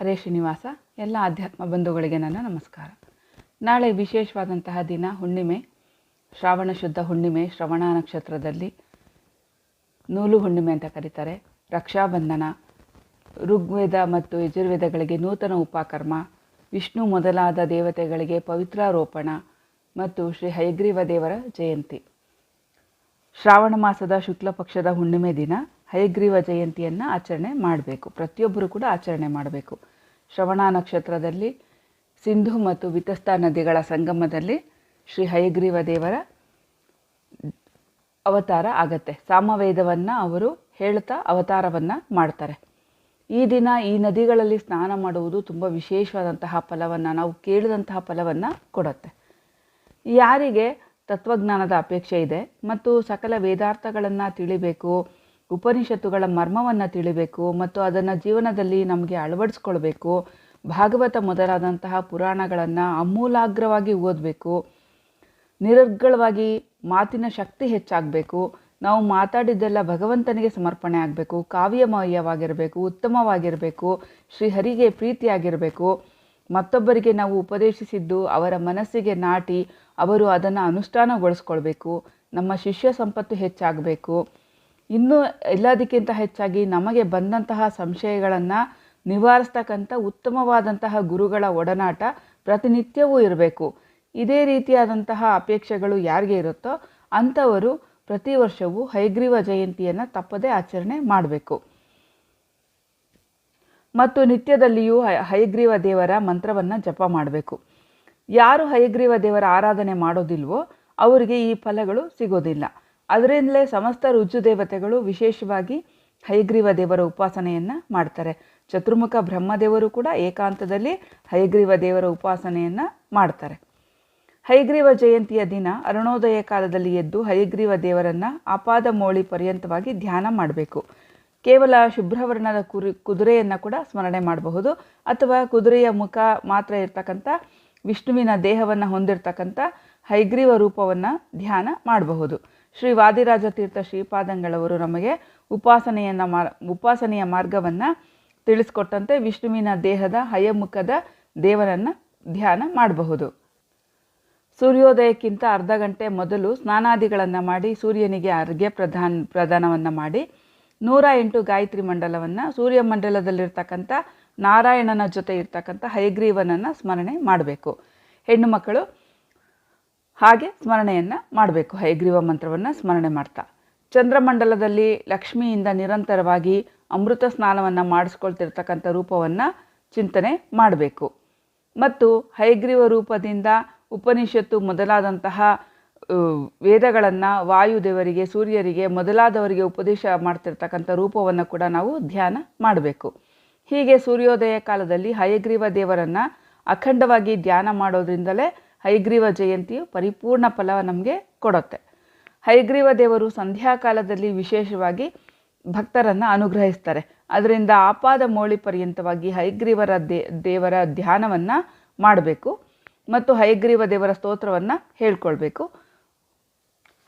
ಹರೇ ಶ್ರೀನಿವಾಸ, ಎಲ್ಲ ಆಧ್ಯಾತ್ಮ ಬಂಧುಗಳಿಗೆ ನನ್ನ ನಮಸ್ಕಾರ. ನಾಳೆ ವಿಶೇಷವಾದಂತಹ ದಿನ ಹುಣ್ಣಿಮೆ, ಶ್ರಾವಣ ಶುದ್ಧ ಹುಣ್ಣಿಮೆ, ಶ್ರವಣ ನಕ್ಷತ್ರದಲ್ಲಿ ನೂಲು ಹುಣ್ಣಿಮೆ ಅಂತ ಕರೀತಾರೆ. ರಕ್ಷಾಬಂಧನ, ಋಗ್ವೇದ ಮತ್ತು ಯಜುರ್ವೇದಗಳಿಗೆ ನೂತನ ಉಪಕರ್ಮ, ವಿಷ್ಣು ಮೊದಲಾದ ದೇವತೆಗಳಿಗೆ ಪವಿತ್ರಾರೋಪಣ ಮತ್ತು ಶ್ರೀ ಹಯಗ್ರೀವ ದೇವರ ಜಯಂತಿ. ಶ್ರಾವಣ ಮಾಸದ ಶುಕ್ಲ ಪಕ್ಷದ ಹುಣ್ಣಿಮೆ ದಿನ. ಹಯಗ್ರೀವ ಜಯಂತಿಯನ್ನು ಆಚರಣೆ ಮಾಡಬೇಕು. ಪ್ರತಿಯೊಬ್ಬರು ಕೂಡ ಆಚರಣೆ ಮಾಡಬೇಕು. ಶ್ರವಣ ನಕ್ಷತ್ರದಲ್ಲಿ ಸಿಂಧು ಮತ್ತು ವಿತಸ್ತಾ ನದಿಗಳ ಸಂಗಮದಲ್ಲಿ ಶ್ರೀ ಹಯಗ್ರೀವ ದೇವರ ಅವತಾರ ಆಗತ್ತೆ. ಸಾಮವೇದವನ್ನು ಅವರು ಹೇಳ್ತಾ ಅವತಾರವನ್ನು ಮಾಡ್ತಾರೆ. ಈ ದಿನ ಈ ನದಿಗಳಲ್ಲಿ ಸ್ನಾನ ಮಾಡುವುದು ತುಂಬ ವಿಶೇಷವಾದಂತಹ ಫಲವನ್ನು, ನಾವು ಕೇಳಿದಂತಹ ಫಲವನ್ನು ಕೊಡುತ್ತೆ. ಯಾರಿಗೆ ತತ್ವಜ್ಞಾನದ ಅಪೇಕ್ಷೆ ಇದೆ ಮತ್ತು ಸಕಲ ವೇದಾರ್ಥಗಳನ್ನು ತಿಳಿಬೇಕು ಉಪನಿಷತ್ತುಗಳ ಮರ್ಮವನ್ನು ತಿಳಿಬೇಕು ಮತ್ತು ಅದನ್ನು ಜೀವನದಲ್ಲಿ ನಮಗೆ ಅಳವಡಿಸ್ಕೊಳ್ಬೇಕು. ಭಾಗವತ ಮೊದಲಾದಂತಹ ಪುರಾಣಗಳನ್ನು ಅಮೂಲಾಗ್ರವಾಗಿ ಓದಬೇಕು. ನಿರರ್ಗಳವಾಗಿ ಮಾತಿನ ಶಕ್ತಿ ಹೆಚ್ಚಾಗಬೇಕು. ನಾವು ಮಾತಾಡಿದ್ದೆಲ್ಲ ಭಗವಂತನಿಗೆ ಸಮರ್ಪಣೆ ಆಗಬೇಕು. ಕಾವ್ಯಮಯವಾಗಿರಬೇಕು, ಉತ್ತಮವಾಗಿರಬೇಕು, ಶ್ರೀಹರಿಗೆ ಪ್ರೀತಿಯಾಗಿರಬೇಕು. ಮತ್ತೊಬ್ಬರಿಗೆ ನಾವು ಉಪದೇಶಿಸಿದ್ದು ಅವರ ಮನಸ್ಸಿಗೆ ನಾಟಿ ಅವರು ಅದನ್ನು ಅನುಷ್ಠಾನಗೊಳಿಸ್ಕೊಳ್ಬೇಕು. ನಮ್ಮ ಶಿಷ್ಯ ಸಂಪತ್ತು ಹೆಚ್ಚಾಗಬೇಕು. ಇನ್ನೂ ಎಲ್ಲದಕ್ಕಿಂತ ಹೆಚ್ಚಾಗಿ ನಮಗೆ ಬಂದಂತಹ ಸಂಶಯಗಳನ್ನು ನಿವಾರಿಸ್ತಕ್ಕಂಥ ಉತ್ತಮವಾದಂತಹ ಗುರುಗಳ ಒಡನಾಟ ಪ್ರತಿನಿತ್ಯವೂ ಇರಬೇಕು. ಇದೇ ರೀತಿಯಾದಂತಹ ಅಪೇಕ್ಷೆಗಳು ಯಾರಿಗೆ ಇರುತ್ತೋ ಅಂಥವರು ಪ್ರತಿ ವರ್ಷವೂ ಹೈಗ್ರೀವ ಜಯಂತಿಯನ್ನು ತಪ್ಪದೇ ಆಚರಣೆ ಮಾಡಬೇಕು. ಮತ್ತು ನಿತ್ಯದಲ್ಲಿಯೂ ಹೈಗ್ರೀವ ದೇವರ ಮಂತ್ರವನ್ನು ಜಪ ಮಾಡಬೇಕು. ಯಾರು ಹೈಗ್ರೀವ ದೇವರ ಆರಾಧನೆ ಮಾಡೋದಿಲ್ವೋ ಅವರಿಗೆ ಈ ಫಲಗಳು ಸಿಗೋದಿಲ್ಲ. ಅದರಿಂದಲೇ ಸಮಸ್ತ ರುಜು ದೇವತೆಗಳು ವಿಶೇಷವಾಗಿ ಹಯಗ್ರೀವ ದೇವರ ಉಪಾಸನೆಯನ್ನು ಮಾಡ್ತಾರೆ. ಚತುರ್ಮುಖ ಬ್ರಹ್ಮದೇವರು ಕೂಡ ಏಕಾಂತದಲ್ಲಿ ಹಯಗ್ರೀವ ದೇವರ ಉಪಾಸನೆಯನ್ನು ಮಾಡ್ತಾರೆ. ಹಯಗ್ರೀವ ಜಯಂತಿಯ ದಿನ ಅರುಣೋದಯ ಕಾಲದಲ್ಲಿ ಎದ್ದು ಹಯಗ್ರೀವ ದೇವರನ್ನು ಆಪಾದ ಮೋಳಿ ಪರ್ಯಂತವಾಗಿ ಧ್ಯಾನ ಮಾಡಬೇಕು. ಕೇವಲ ಶುಭ್ರವರ್ಣದ ಕುರಿ, ಕುದುರೆಯನ್ನು ಕೂಡ ಸ್ಮರಣೆ ಮಾಡಬಹುದು. ಅಥವಾ ಕುದುರೆಯ ಮುಖ ಮಾತ್ರ ಇರ್ತಕ್ಕಂಥ, ವಿಷ್ಣುವಿನ ದೇಹವನ್ನು ಹೊಂದಿರತಕ್ಕಂಥ ಹೈಗ್ರೀವ ರೂಪವನ್ನು ಧ್ಯಾನ ಮಾಡಬಹುದು. ಶ್ರೀ ವಾದಿರಾಜ ತೀರ್ಥ ಶ್ರೀಪಾದಂಗಳವರು ನಮಗೆ ಉಪಾಸನೆಯನ್ನು ಮಾರ್ ಉಪಾಸನೆಯ ಮಾರ್ಗವನ್ನು ತಿಳಿಸ್ಕೊಟ್ಟಂತೆ ವಿಷ್ಣುವಿನ ದೇಹದ ಹಯಮುಖದ ದೇವರನ್ನು ಧ್ಯಾನ ಮಾಡಬಹುದು. ಸೂರ್ಯೋದಯಕ್ಕಿಂತ ಅರ್ಧ ಗಂಟೆ ಮೊದಲು ಸ್ನಾನಾದಿಗಳನ್ನು ಮಾಡಿ ಸೂರ್ಯನಿಗೆ ಅರ್ಘ್ಯ ಪ್ರಧಾನ, ಪ್ರದಾನವನ್ನು ಮಾಡಿ ನೂರ ಎಂಟು ಗಾಯತ್ರಿ ಮಂಡಲವನ್ನು ಸೂರ್ಯ ಮಂಡಲದಲ್ಲಿರ್ತಕ್ಕಂಥ ನಾರಾಯಣನ ಜೊತೆ ಇರ್ತಕ್ಕಂಥ ಹಯಗ್ರೀವನನ್ನು ಸ್ಮರಣೆ ಮಾಡಬೇಕು. ಹೆಣ್ಣು ಮಕ್ಕಳು ಹಾಗೆ ಸ್ಮರಣೆಯನ್ನು ಮಾಡಬೇಕು. ಹಯಗ್ರೀವ ಮಂತ್ರವನ್ನು ಸ್ಮರಣೆ ಮಾಡ್ತಾ. ಚಂದ್ರಮಂಡಲದಲ್ಲಿ ಲಕ್ಷ್ಮಿಯಿಂದ ನಿರಂತರವಾಗಿ ಅಮೃತ ಸ್ನಾನವನ್ನು ಮಾಡಿಸ್ಕೊಳ್ತಿರ್ತಕ್ಕಂಥ ರೂಪವನ್ನು ಚಿಂತನೆ ಮಾಡಬೇಕು. ಮತ್ತು ಹಯಗ್ರೀವ ರೂಪದಿಂದ ಉಪನಿಷತ್ತು ಮೊದಲಾದಂತಹ ವೇದಗಳನ್ನು ವಾಯುದೇವರಿಗೆ, ಸೂರ್ಯರಿಗೆ ಮೊದಲಾದವರಿಗೆ ಉಪದೇಶ ಮಾಡ್ತಿರ್ತಕ್ಕಂಥ ರೂಪವನ್ನು ಕೂಡ ನಾವು ಧ್ಯಾನ ಮಾಡಬೇಕು. ಹೀಗೆ ಸೂರ್ಯೋದಯ ಕಾಲದಲ್ಲಿ ಹಯಗ್ರೀವ ದೇವರನ್ನು ಅಖಂಡವಾಗಿ ಧ್ಯಾನ ಮಾಡೋದ್ರಿಂದಲೇ ಹಯಗ್ರೀವ ಜಯಂತಿಯು ಪರಿಪೂರ್ಣ ಫಲ ನಮಗೆ ಕೊಡುತ್ತೆ. ಹೈಗ್ರೀವ ದೇವರು ಸಂಧ್ಯಾಕಾಲದಲ್ಲಿ ವಿಶೇಷವಾಗಿ ಭಕ್ತರನ್ನು ಅನುಗ್ರಹಿಸ್ತಾರೆ. ಅದರಿಂದ ಆಪಾದ ಮೋಳಿ ಪರ್ಯಂತವಾಗಿ ಹೈಗ್ರೀವರ ದೇ, ದೇವರ ಧ್ಯಾನವನ್ನು ಮಾಡಬೇಕು ಮತ್ತು ಹೈಗ್ರೀವ ದೇವರ ಸ್ತೋತ್ರವನ್ನು ಹೇಳ್ಕೊಳ್ಬೇಕು.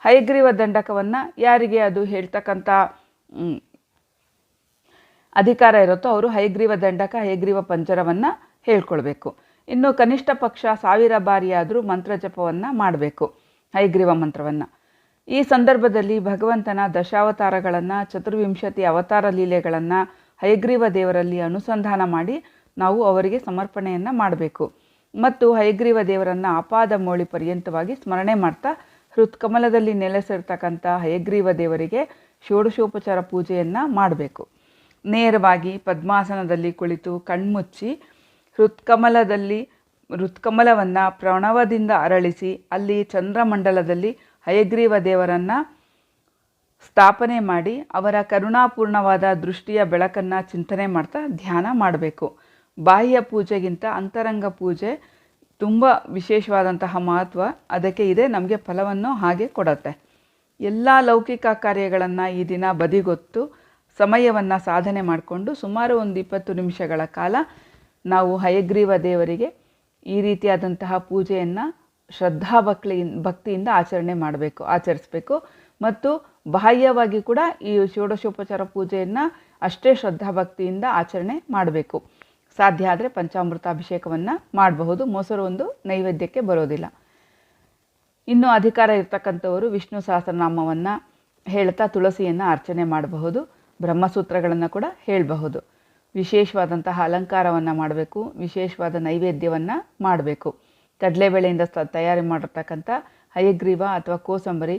ಹೈಗ್ರೀವ ದಂಡಕವನ್ನು ಯಾರಿಗೆ ಅದು ಹೇಳ್ತಕ್ಕಂಥ ಅಧಿಕಾರ ಇರುತ್ತೋ ಅವರು ಹೈಗ್ರೀವ ದಂಡಕ, ಹೈಗ್ರೀವ ಪಂಜರವನ್ನು ಹೇಳ್ಕೊಳ್ಬೇಕು. ಇನ್ನು ಕನಿಷ್ಠ ಪಕ್ಷ ಸಾವಿರ ಬಾರಿಯಾದರೂ ಮಂತ್ರ ಜಪವನ್ನು ಮಾಡಬೇಕು, ಹೈಗ್ರೀವ ಮಂತ್ರವನ್ನು. ಈ ಸಂದರ್ಭದಲ್ಲಿ ಭಗವಂತನ ದಶಾವತಾರಗಳನ್ನು, ಚತುರ್ವಿಂಶತಿ ಅವತಾರ ಲೀಲೆಗಳನ್ನು ಹೈಗ್ರೀವ ದೇವರಲ್ಲಿ ಅನುಸಂಧಾನ ಮಾಡಿ ನಾವು ಅವರಿಗೆ ಸಮರ್ಪಣೆಯನ್ನು ಮಾಡಬೇಕು. ಮತ್ತು ಹೈಗ್ರೀವ ದೇವರನ್ನು ಅಪಾದ ಮೋಳಿ ಪರ್ಯಂತವಾಗಿ ಸ್ಮರಣೆ ಮಾಡ್ತಾ, ಹೃತ್ಕಮಲದಲ್ಲಿ ನೆಲೆಸಿರ್ತಕ್ಕಂಥ ಹಯಗ್ರೀವ ದೇವರಿಗೆ ಷೋಡಶೋಪಚಾರ ಪೂಜೆಯನ್ನು ಮಾಡಬೇಕು. ನೇರವಾಗಿ ಪದ್ಮಾಸನದಲ್ಲಿ ಕುಳಿತು ಕಣ್ಮುಚ್ಚಿ ಹೃತ್ಕಮಲದಲ್ಲಿ ಹೃತ್ಕಮಲವನ್ನು ಪ್ರಣವದಿಂದ ಅರಳಿಸಿ ಅಲ್ಲಿ ಚಂದ್ರಮಂಡಲದಲ್ಲಿ ಹಯಗ್ರೀವ ದೇವರನ್ನು ಸ್ಥಾಪನೆ ಮಾಡಿ ಅವರ ಕರುಣಾಪೂರ್ಣವಾದ ದೃಷ್ಟಿಯ ಬೆಳಕನ್ನು ಚಿಂತನೆ ಮಾಡ್ತಾ ಧ್ಯಾನ ಮಾಡಬೇಕು. ಬಾಹ್ಯ ಪೂಜೆಗಿಂತ ಅಂತರಂಗ ಪೂಜೆ ತುಂಬ ವಿಶೇಷವಾದಂತಹ ಮಹತ್ವ. ಅದಕ್ಕೆ ಇದೆ ನಮಗೆ ಫಲವನ್ನು ಹಾಗೆ ಕೊಡುತ್ತೆ. ಎಲ್ಲ ಲೌಕಿಕ ಕಾರ್ಯಗಳನ್ನು ಈ ದಿನ ಬದಿಗೊತ್ತು ಸಮಯವನ್ನು ಸಾಧನೆ ಮಾಡಿಕೊಂಡು ಸುಮಾರು ಒಂದು ಇಪ್ಪತ್ತು ನಿಮಿಷಗಳ ಕಾಲ ನಾವು ಹಯಗ್ರೀವ ದೇವರಿಗೆ ಈ ರೀತಿಯಾದಂತಹ ಪೂಜೆಯನ್ನು ಶ್ರದ್ಧಾ ಭಕ್ತಿ ಭಕ್ತಿಯಿಂದ ಆಚರಣೆ ಮಾಡಬೇಕು, ಆಚರಿಸಬೇಕು. ಮತ್ತು ಬಾಹ್ಯವಾಗಿ ಕೂಡ ಈ ಷೋಡಶೋಪಚಾರ ಪೂಜೆಯನ್ನು ಅಷ್ಟೇ ಶ್ರದ್ಧಾ ಭಕ್ತಿಯಿಂದ ಆಚರಣೆ ಮಾಡಬೇಕು. ಸಾಧ್ಯ ಆದರೆ ಪಂಚಾಮೃತ ಅಭಿಷೇಕವನ್ನು ಮಾಡಬಹುದು. ಮೊಸರು ಒಂದು ನೈವೇದ್ಯಕ್ಕೆ ಬರೋದಿಲ್ಲ. ಇನ್ನು ಅಧಿಕಾರ ಇರ್ತಕ್ಕಂಥವರು ವಿಷ್ಣು ಸಹಸ್ರನಾಮವನ್ನು ಹೇಳ್ತಾ ತುಳಸಿಯನ್ನು ಅರ್ಚನೆ ಮಾಡಬಹುದು. ಬ್ರಹ್ಮಸೂತ್ರಗಳನ್ನು ಕೂಡ ಹೇಳಬಹುದು. ವಿಶೇಷವಾದಂತಹ ಅಲಂಕಾರವನ್ನು ಮಾಡಬೇಕು, ವಿಶೇಷವಾದ ನೈವೇದ್ಯವನ್ನು ಮಾಡಬೇಕು. ಕಡಲೆಬೇಳೆಯಿಂದ ತಯಾರಿ ಮಾಡಿರ್ತಕ್ಕಂಥ ಹಯಗ್ರೀವ ಅಥವಾ ಕೋಸಂಬರಿ,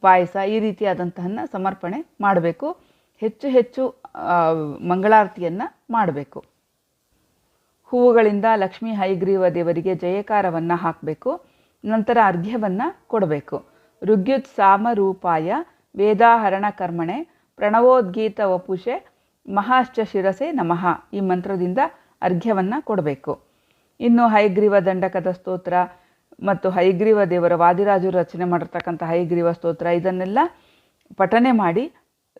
ಪಾಯಸ ಈ ರೀತಿಯಾದಂತಹನ್ನ ಸಮರ್ಪಣೆ ಮಾಡಬೇಕು. ಹೆಚ್ಚು ಹೆಚ್ಚು ಮಂಗಳಾರತಿಯನ್ನು ಮಾಡಬೇಕು. ಹೂವುಗಳಿಂದ ಲಕ್ಷ್ಮೀ ಹೈಗ್ರೀವ ದೇವರಿಗೆ ಜಯಕಾರವನ್ನು ಹಾಕಬೇಕು. ನಂತರ ಅರ್ಘ್ಯವನ್ನು ಕೊಡಬೇಕು. ಋಗ್ಯುತ್ ಸಾಮರೂಪಾಯ ವೇದಾಹರಣ ಕರ್ಮಣೆ, ಪ್ರಣವೋದ್ಗೀತ ವಪುಷೆ ಮಹಾಶ್ಚ ಶಿರಸೆ ನಮಃ ಈ ಮಂತ್ರದಿಂದ ಅರ್ಘ್ಯವನ್ನು ಕೊಡಬೇಕು. ಇನ್ನು ಹೈಗ್ರೀವ ದಂಡಕದ ಸ್ತೋತ್ರ ಮತ್ತು ಹೈಗ್ರೀವ ದೇವರ ವಾದಿರಾಜರು ರಚನೆ ಮಾಡಿರ್ತಕ್ಕಂಥ ಹೈಗ್ರೀವ ಸ್ತೋತ್ರ, ಇದನ್ನೆಲ್ಲ ಪಠನೆ ಮಾಡಿ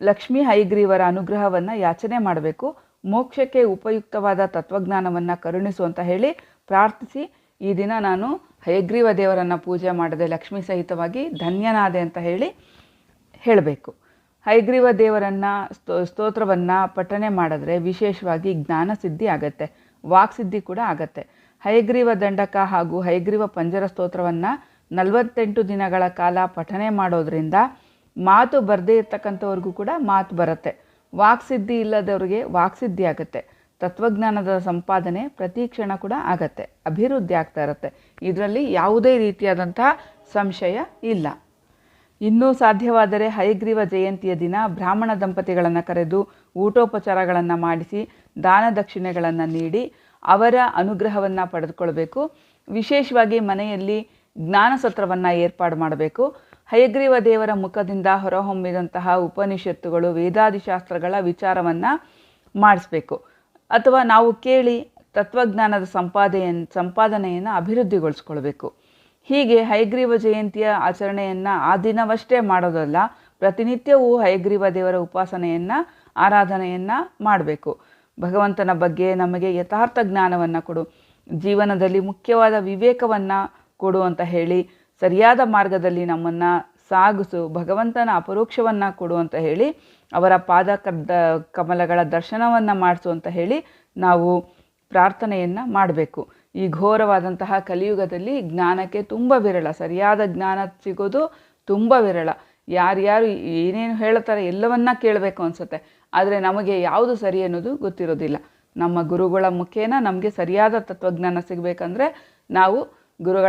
ಲಕ್ಷ್ಮೀ ಹೈಗ್ರೀವರ ಅನುಗ್ರಹವನ್ನು ಯಾಚನೆ ಮಾಡಬೇಕು. ಮೋಕ್ಷಕ್ಕೆ ಉಪಯುಕ್ತವಾದ ತತ್ವಜ್ಞಾನವನ್ನು ಕರುಣಿಸು ಅಂತ ಹೇಳಿ ಪ್ರಾರ್ಥಿಸಿ. ಈ ದಿನ ನಾನು ಹಯಗ್ರೀವ ದೇವರನ್ನು ಪೂಜೆ ಮಾಡದೆ ಲಕ್ಷ್ಮೀ ಸಹಿತವಾಗಿ ಧನ್ಯನಾದೆ ಅಂತ ಹೇಳಿ ಹೇಳಬೇಕು. ಹೈಗ್ರೀವ ದೇವರನ್ನು ಸ್ತೋ, ಸ್ತೋತ್ರವನ್ನು ಪಠನೆ ಮಾಡಿದ್ರೆ ವಿಶೇಷವಾಗಿ ಜ್ಞಾನ ಸಿದ್ಧಿ ಆಗತ್ತೆ. ವಾಕ್ಸಿದ್ಧಿ ಕೂಡ ಆಗತ್ತೆ. ಹೈಗ್ರೀವ ದಂಡಕ ಹಾಗೂ ಹೈಗ್ರೀವ ಪಂಜರ ಸ್ತೋತ್ರವನ್ನು ನಲವತ್ತೆಂಟು ದಿನಗಳ ಕಾಲ ಪಠನೆ ಮಾಡೋದ್ರಿಂದ ಮಾತು ಬರದೇ ಇರ್ತಕ್ಕಂಥವ್ರಿಗೂ ಕೂಡ ಮಾತು ಬರುತ್ತೆ. ವಾಕ್ಸಿದ್ಧಿ ಇಲ್ಲದವ್ರಿಗೆ ವಾಕ್ಸಿದ್ಧಿ ಆಗುತ್ತೆ. ತತ್ವಜ್ಞಾನದ ಸಂಪಾದನೆ ಪ್ರತಿ ಕ್ಷಣ ಕೂಡ ಆಗತ್ತೆ. ಅಭಿವೃದ್ಧಿ ಆಗ್ತಾ ಇರುತ್ತೆ. ಇದರಲ್ಲಿ ಯಾವುದೇ ರೀತಿಯಾದಂತಹ ಸಂಶಯ ಇಲ್ಲ. ಇನ್ನೂ ಸಾಧ್ಯವಾದರೆ ಹಯಗ್ರೀವ ಜಯಂತಿಯ ದಿನ ಬ್ರಾಹ್ಮಣ ದಂಪತಿಗಳನ್ನು ಕರೆದು ಊಟೋಪಚಾರಗಳನ್ನು ಮಾಡಿಸಿ ದಾನ ದಕ್ಷಿಣೆಗಳನ್ನು ನೀಡಿ ಅವರ ಅನುಗ್ರಹವನ್ನು ಪಡೆದುಕೊಳ್ಬೇಕು. ವಿಶೇಷವಾಗಿ ಮನೆಯಲ್ಲಿ ಜ್ಞಾನ ಸತ್ರವನ್ನು ಏರ್ಪಾಡು ಮಾಡಬೇಕು. ಹಯಗ್ರೀವ ದೇವರ ಮುಖದಿಂದ ಹೊರಹೊಮ್ಮಿದಂತಹ ಉಪನಿಷತ್ತುಗಳು ವೇದಾದಿ ಶಾಸ್ತ್ರಗಳ ವಿಚಾರವನ್ನು ಮಾಡಿಸ್ಬೇಕು. ಅಥವಾ ನಾವು ಕೇಳಿ ತತ್ವಜ್ಞಾನದ ಸಂಪಾದೆಯನ್ನು ಸಂಪಾದನೆಯನ್ನು ಅಭಿವೃದ್ಧಿಗೊಳಿಸ್ಕೊಳ್ಬೇಕು. ಹೀಗೆ ಹೈಗ್ರೀವ ಜಯಂತಿಯ ಆಚರಣೆಯನ್ನು ಆ ದಿನವಷ್ಟೇ ಮಾಡೋದಲ್ಲ, ಪ್ರತಿನಿತ್ಯವೂ ಹೈಗ್ರೀವ ದೇವರ ಉಪಾಸನೆಯನ್ನು, ಆರಾಧನೆಯನ್ನು ಮಾಡಬೇಕು. ಭಗವಂತನ ಬಗ್ಗೆ ನಮಗೆ ಯಥಾರ್ಥ ಜ್ಞಾನವನ್ನು ಕೊಡು. ಜೀವನದಲ್ಲಿ ಮುಖ್ಯವಾದ ವಿವೇಕವನ್ನು ಕೊಡು ಅಂತ ಹೇಳಿ, ಸರಿಯಾದ ಮಾರ್ಗದಲ್ಲಿ ನಮ್ಮನ್ನು ಸಾಗಿಸು, ಭಗವಂತನ ಅಪರೋಕ್ಷವನ್ನು ಕೊಡು ಅಂತ ಹೇಳಿ, ಅವರ ಪಾದ ಕದ್ದ ಕಮಲಗಳ ದರ್ಶನವನ್ನು ಮಾಡಿಸು ಅಂತ ಹೇಳಿ ನಾವು ಪ್ರಾರ್ಥನೆಯನ್ನು ಮಾಡಬೇಕು. ಈ ಘೋರವಾದಂತಹ ಕಲಿಯುಗದಲ್ಲಿ ಜ್ಞಾನಕ್ಕೆ ತುಂಬ ವಿರಳ, ಸರಿಯಾದ ಜ್ಞಾನ ಸಿಗೋದು ತುಂಬ ವಿರಳ. ಯಾರ್ಯಾರು ಏನೇನು ಹೇಳ್ತಾರೆ ಎಲ್ಲವನ್ನ ಕೇಳಬೇಕು ಅನಿಸುತ್ತೆ. ಆದರೆ ನಮಗೆ ಯಾವುದು ಸರಿ ಅನ್ನೋದು ಗೊತ್ತಿರೋದಿಲ್ಲ. ನಮ್ಮ ಗುರುಗಳ ಮುಖೇನ ನಮಗೆ ಸರಿಯಾದ ತತ್ವಜ್ಞಾನ ಸಿಗಬೇಕಂದ್ರೆ ನಾವು ಗುರುಗಳ